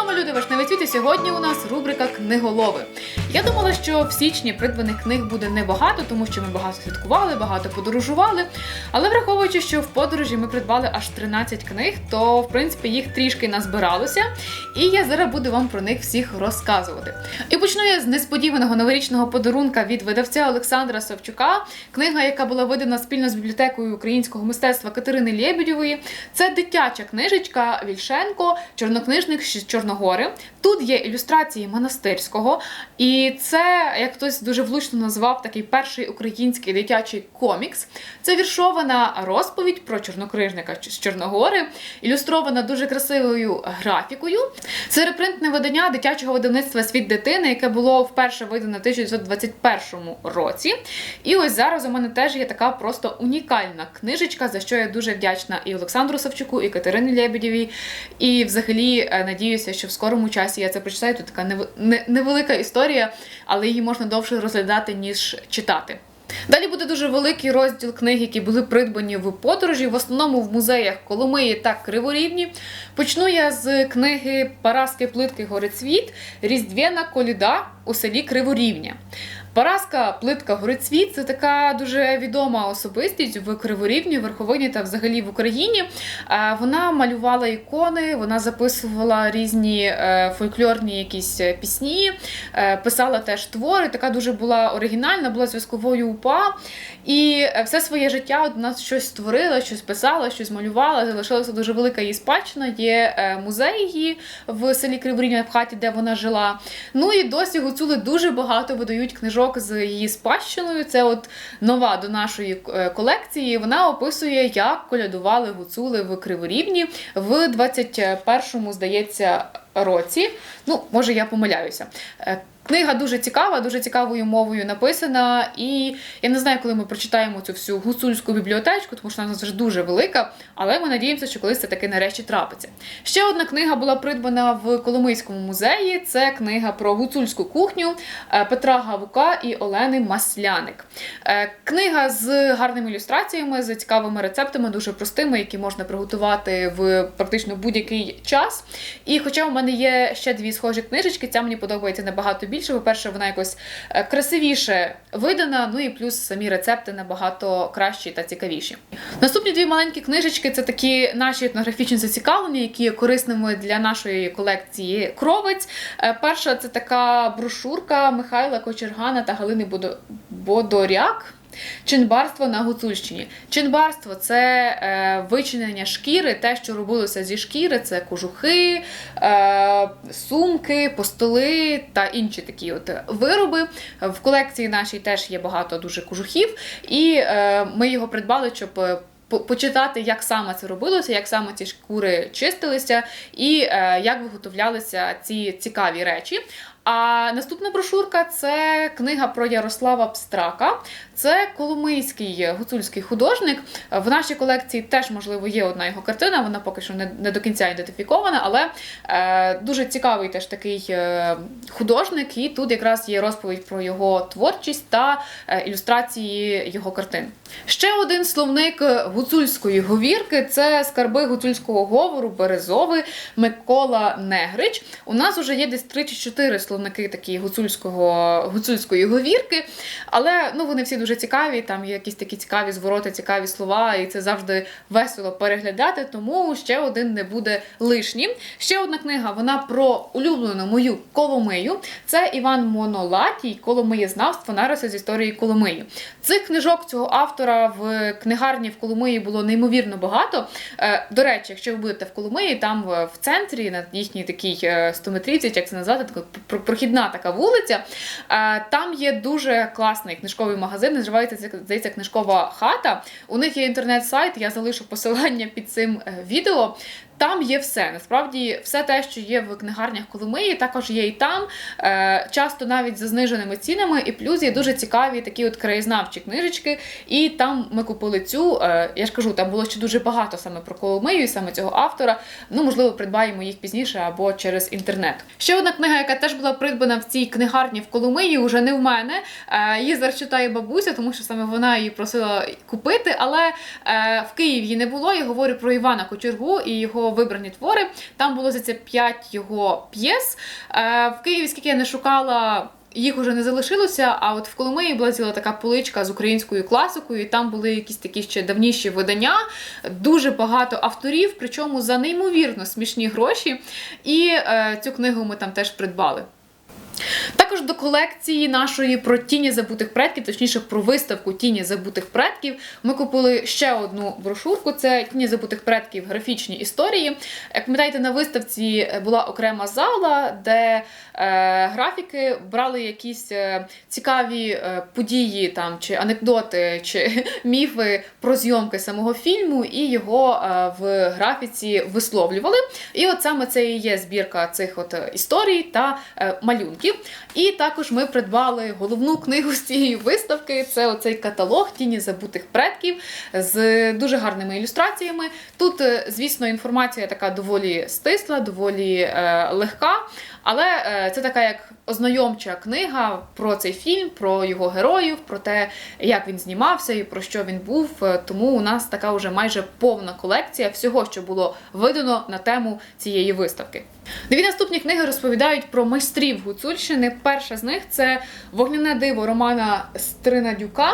вами люди важливі світи. сьогодні у нас рубрика Книголови. Я думала, що в січні придбаних книг буде небагато, тому що ми багато святкували, багато подорожували. Але враховуючи, що в подорожі ми придбали аж 13 книг, то в принципі їх трішки назбиралося. І я зараз буду вам про них всіх розказувати. І почну я з несподіваного новорічного подарунка від видавця Олександра Савчука. Книга, яка була видана спільно з бібліотекою українського мистецтва Катерини Лєбідєвої. Це дитяча книжечка Вільшенко, чорнокнижник з Чорногори. Тут є ілюстрації монастирського, і це, як хтось дуже влучно назвав, такий перший український дитячий комікс. Це віршована розповідь про чорнокнижника з Чорногори, ілюстрована дуже красивою графікою. Це репринтне видання дитячого видавництва Світ дитини, яке було вперше видано в 1921 році. І ось зараз у мене теж є така просто унікальна книжечка, за що я дуже вдячна і Олександру Савчуку, і Катерині Лебедєвій. І взагалі е, надіюся, що в скорому часі я це прочитаю. Тут така невелика історія, але її можна довше розглядати, ніж читати. Далі буде дуже великий розділ книг, які були придбані в подорожі, в основному в музеях Коломиї та Криворівні. Почну я з книги Параски плитки Горецвіт Різдвяна коліда у селі Криворівня. Параска плитка Горецвіт це така дуже відома особистість в Криворівні, Верховині та взагалі в Україні. Вона малювала ікони, вона записувала різні е, фольклорні якісь пісні, е, писала теж твори. Така дуже була оригінальна, була зв'язковою УПА. І все своє життя от вона щось створила, щось писала, щось малювала. Залишилася дуже велика її спадщина. Є е, музей її в селі Криворівня в хаті, де вона жила. Ну і досі гуцули дуже багато видають книжок з її спадщиною. Це от нова до нашої е, колекції. Вона описує, як колядували гуцули в Криворівні в 21-му, здається, році. Ну, може, я помиляюся. Книга дуже цікава, дуже цікавою мовою написана, і я не знаю, коли ми прочитаємо цю всю гуцульську бібліотечку, тому що вона вже дуже велика, але ми надіємося, що колись це таки нарешті трапиться. Ще одна книга була придбана в Коломийському музеї. Це книга про гуцульську кухню е, Петра Гавука і Олени Масляник. Е, Книга з гарними ілюстраціями, з цікавими рецептами, дуже простими, які можна приготувати в практично будь-який час. І хоча у мене є ще дві схожі книжечки, ця мені подобається набагато більше. По-перше, вона якось е, красивіше видана, ну і плюс самі рецепти набагато кращі та цікавіші. Наступні дві маленькі книжечки це такі наші етнографічні зацікавлення, які є корисними для нашої колекції кровець. Е, Перша це така брошурка Михайла Кочергана та Галини Бодо- Бодоряк. Чинбарство на Гуцульщині. Чинбарство це е, вичинення шкіри, те, що робилося зі шкіри, це кожухи, е, сумки, постоли та інші такі от вироби. В колекції нашій теж є багато дуже кожухів, і е, ми його придбали, щоб. Почитати, як саме це робилося, як саме ці шкури чистилися, і як виготовлялися ці цікаві речі. А наступна брошурка це книга про Ярослава Пстрака. Це коломийський гуцульський художник. В нашій колекції теж, можливо, є одна його картина. Вона поки що не, не до кінця ідентифікована, але е, дуже цікавий теж такий е, художник. І тут якраз є розповідь про його творчість та е, ілюстрації його картин. Ще один словник гуцульської говірки це скарби гуцульського говору Березови Микола Негрич. У нас вже є десь 3 чи 4 словники такі гуцульського, гуцульської говірки, але ну, вони всі дуже цікаві. Там є якісь такі цікаві звороти, цікаві слова, і це завжди весело переглядати, тому ще один не буде лишнім. Ще одна книга вона про улюблену мою Коломию. Це Іван Монолатій, Коломиєзнавство, нариси з історії Коломиї. Цих книжок цього автора в книгарні в Коломиї було неймовірно багато. Е, До речі, якщо ви будете в Коломиї, там в центрі, на їхній такій е, 100-метрівці, як це назвати, прохідна така вулиця. е, Там є дуже класний книжковий магазин, називається здається, книжкова хата. У них є інтернет-сайт, я залишу посилання під цим е, відео. Там є все. Насправді, все те, що є в книгарнях Коломиї, також є і там. Е, часто навіть за зниженими цінами, і плюс є дуже цікаві такі от краєзнавчі книжечки. І там ми купили цю. Е, я ж кажу, там було ще дуже багато саме про Коломию, і саме цього автора. Ну, можливо, придбаємо їх пізніше або через інтернет. Ще одна книга, яка теж була придбана в цій книгарні в Коломиї, уже не в мене. Е, її зараз читає бабуся, тому що саме вона її просила купити. Але в Києві її не було. Я говорю про Івана Кочергу і його вибрані твори. Там було за це 5 його п'єс. Е, В Києві, скільки я не шукала. Їх уже не залишилося, а от в Коломиї була ціла така поличка з українською класикою, і там були якісь такі ще давніші видання, дуже багато авторів, причому за неймовірно смішні гроші. І е, цю книгу ми там теж придбали. Також до колекції нашої про тіні забутих предків, точніше про виставку тіні забутих предків. Ми купили ще одну брошурку. Це тіні забутих предків графічні історії. Як пам'ятаєте, на виставці була окрема зала, де е, графіки брали якісь е, цікаві е, події там чи анекдоти, чи міфи про зйомки самого фільму, і його е, в графіці висловлювали. І от саме це і є збірка цих от е, історій та е, малюнків. І також ми придбали головну книгу з цієї виставки. Це оцей каталог тіні забутих предків з дуже гарними ілюстраціями. Тут, е, звісно, інформація така доволі стисла, доволі е, легка. Але е, це така як ознайомча книга про цей фільм, про його героїв, про те, як він знімався і про що він був. Тому у нас така вже майже повна колекція всього, що було видано на тему цієї виставки. Дві наступні книги розповідають про майстрів Гуцульщини. Перша з них це Вогняне диво Романа Стринадюка.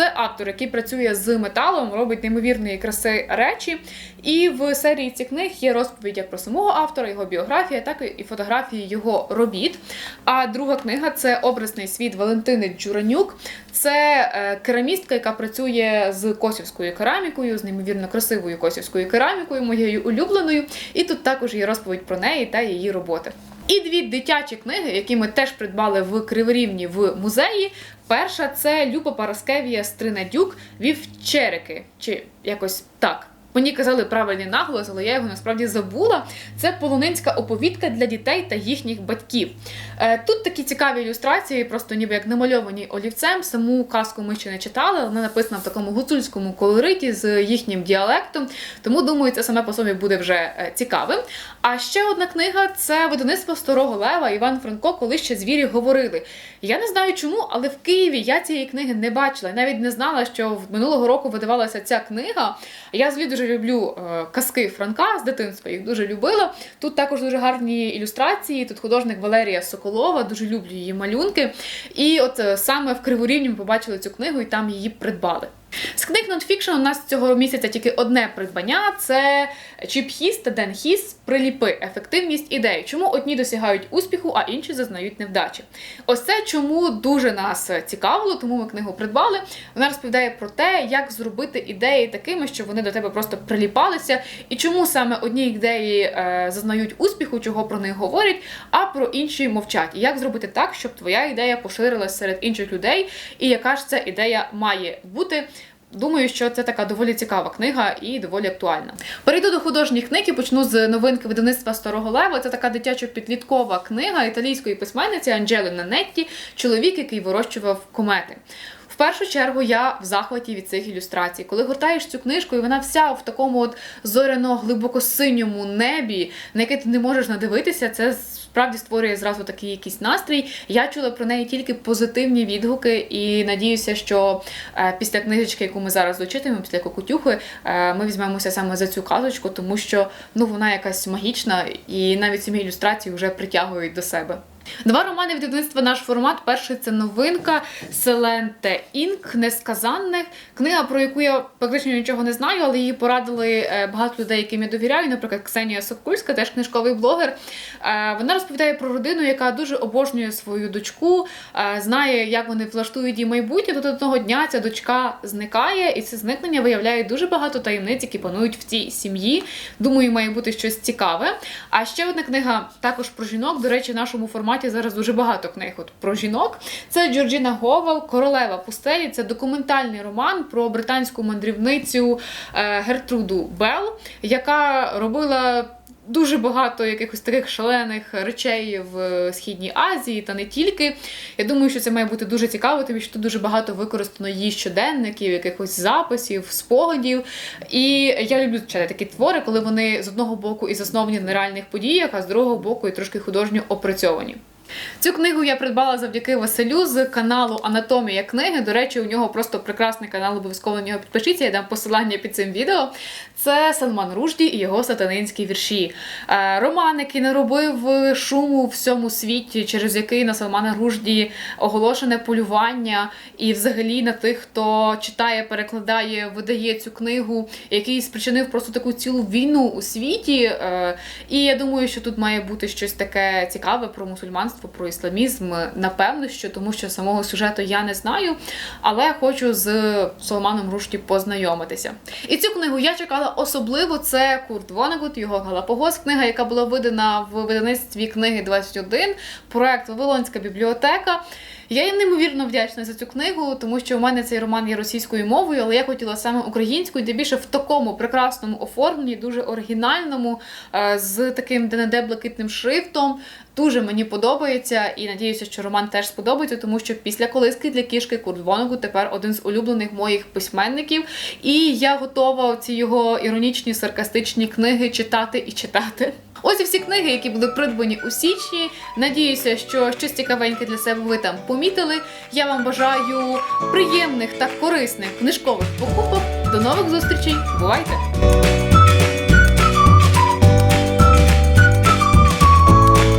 Це автор, який працює з металом, робить неймовірної краси речі. І в серії цих книг є розповідь як про самого автора, його біографія, так і фотографії його робіт. А друга книга це образний світ Валентини Джуранюк. Це е, керамістка, яка працює з косівською керамікою, з неймовірно красивою косівською керамікою, моєю улюбленою. І тут також є розповідь про неї та її роботи. І дві дитячі книги, які ми теж придбали в Криворівні в музеї. Перша це Люба Параскевія Стринадюк Вівчерики, чи якось так. Мені казали правильний наголос, але я його насправді забула. Це полонинська оповідка для дітей та їхніх батьків. Е, Тут такі цікаві ілюстрації, просто ніби як намальовані олівцем. Саму казку ми ще не читали, вона написана в такому гуцульському колориті з їхнім діалектом. Тому думаю, це саме по собі буде вже е, цікавим. А ще одна книга це видавництво Старого Лева Іван Франко, коли ще звірі говорили. Я не знаю чому, але в Києві я цієї книги не бачила. Навіть не знала, що минулого року видавалася ця книга. Я взагалі дуже люблю е, казки Франка з дитинства, їх дуже любила. Тут також дуже гарні ілюстрації. Тут художник Валерія Соколова, дуже люблю її малюнки. І от е, саме в Криворівні ми побачили цю книгу і там її придбали. З книг нонфікшн у нас цього місяця тільки одне придбання: це Чіп-Хіс та Ден Хіс приліпи, ефективність ідей. Чому одні досягають успіху, а інші зазнають невдачі. Ось це чому дуже нас цікавило, тому ми книгу придбали. Вона розповідає про те, як зробити ідеї такими, щоб вони до тебе просто приліпалися, і чому саме одні ідеї е, зазнають успіху, чого про них говорять, а про інші мовчать. І як зробити так, щоб твоя ідея поширилась серед інших людей, і яка ж ця ідея має бути. Думаю, що це така доволі цікава книга і доволі актуальна. Перейду до художніх книг і почну з новинки видавництва Старого Лева. Це така дитячо-підліткова книга італійської письменниці Анджели Нанетті Чоловік, який вирощував комети. В першу чергу я в захваті від цих ілюстрацій. Коли гортаєш цю книжку, і вона вся в такому от зоряно глибоко синьому небі, на яке ти не можеш надивитися, це справді створює зразу такий якийсь настрій. Я чула про неї тільки позитивні відгуки, і надіюся, що е, після книжечки, яку ми зараз дочитаємо, після Кокутюхи, е, ми візьмемося саме за цю казочку, тому що ну вона якась магічна, і навіть самі ілюстрації вже притягують до себе. Два романи від видавництва наш формат. Перший це новинка Селенте Інк Несказанних. Книга, про яку я практично нічого не знаю, але її порадили е, багато людей, яким я довіряю. Наприклад, Ксенія Сокульська, теж книжковий блогер. Е, Вона розповідає про родину, яка дуже обожнює свою дочку, е, знає, як вони влаштують її майбутнє. До одного дня ця дочка зникає, і це зникнення виявляє дуже багато таємниць, які панують в цій сім'ї. Думаю, має бути щось цікаве. А ще одна книга також про жінок. До речі, в нашому форматі зараз дуже багато книг от про жінок. Це Джорджіна Говал, Королева пустелі. Це документальний роман про британську мандрівницю е, Гертруду Белл, яка робила. Дуже багато якихось таких шалених речей в Східній Азії та не тільки. Я думаю, що це має бути дуже цікаво, тому що тут дуже багато використано її щоденників, якихось записів, спогадів. І я люблю читати такі твори, коли вони з одного боку і засновані на реальних подіях, а з другого боку і трошки художньо опрацьовані. Цю книгу я придбала завдяки Василю з каналу Анатомія книги. До речі, у нього просто прекрасний канал, обов'язково на нього підпишіться. Я дам посилання під цим відео. Це Салман Ружді і його сатанинські вірші. Е, Роман, який не робив шуму в всьому світі, через який на Салмана Ружді оголошене полювання, і взагалі на тих, хто читає, перекладає, видає цю книгу, який спричинив просто таку цілу війну у світі. Е, І я думаю, що тут має бути щось таке цікаве про мусульманство, про ісламізм. Напевно, що тому що самого сюжету я не знаю, але хочу з Соломаном Рушті познайомитися. І цю книгу я чекала особливо. Це Курт Вонегут, його Галапагос, книга, яка була видана в видавництві книги 21, проект Вавилонська бібліотека. Я їм неймовірно вдячна за цю книгу, тому що у мене цей роман є російською мовою, але я хотіла саме українською, де більше в такому прекрасному оформленні, дуже оригінальному, е, з таким де-не-де блакитним шрифтом. Дуже мені подобається і надіюся, що роман теж сподобається, тому що після колиски для кішки Курт Вонегу тепер один з улюблених моїх письменників. І я готова ці його іронічні саркастичні книги читати і читати. Ось і всі книги, які були придбані у січні. Надіюся, що щось цікавеньке для себе ви там помітили. Я вам бажаю приємних та корисних книжкових покупок. До нових зустрічей! Бувайте!